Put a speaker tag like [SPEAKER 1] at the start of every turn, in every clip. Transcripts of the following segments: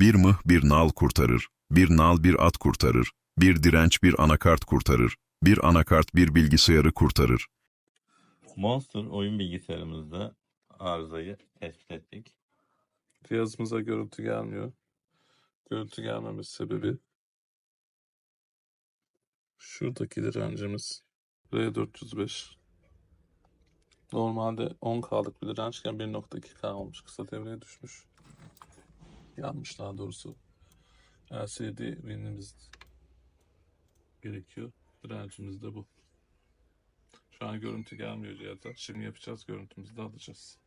[SPEAKER 1] Bir mıh bir nal kurtarır, bir nal bir at kurtarır, bir direnç bir anakart kurtarır, bir anakart bir bilgisayarı kurtarır.
[SPEAKER 2] Monster oyun bilgisayarımızda arızayı tespit ettik.
[SPEAKER 3] Cihazımıza görüntü gelmiyor. Görüntü gelmemesi sebebi şuradaki direncimiz R405. Normalde 10K'lık bir dirençken 1.2K olmuş. Kısa devreye düşmüş. Yanmış daha doğrusu. LCD winimiz gerekiyor. Direncimiz de bu. Şu an görüntü gelmiyor cihaza. Şimdi yapacağız. Görüntümüzü de alacağız.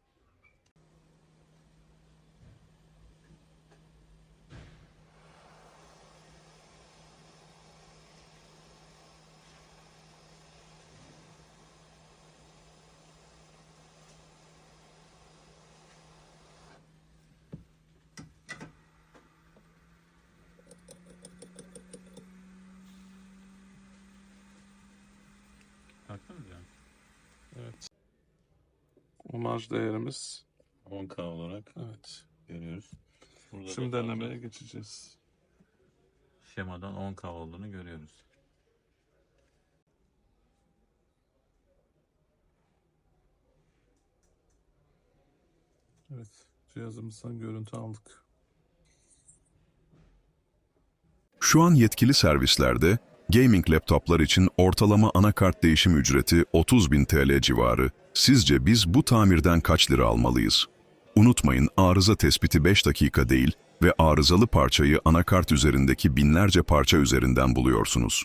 [SPEAKER 2] Baktınız ya.
[SPEAKER 3] Evet. Omaj değerimiz
[SPEAKER 2] 10K olarak
[SPEAKER 3] evet.
[SPEAKER 2] görüyoruz. Burada da
[SPEAKER 3] Şimdi
[SPEAKER 2] zaten
[SPEAKER 3] denemeye geçeceğiz.
[SPEAKER 2] Şemadan 10K olduğunu görüyoruz.
[SPEAKER 3] Evet. Cihazımızdan görüntü aldık.
[SPEAKER 1] Şu an yetkili servislerde gaming laptoplar için ortalama anakart değişim ücreti 30.000 TL civarı. Sizce biz bu tamirden kaç lira almalıyız? Unutmayın arıza tespiti 5 dakika değil ve arızalı parçayı anakart üzerindeki binlerce parça üzerinden buluyorsunuz.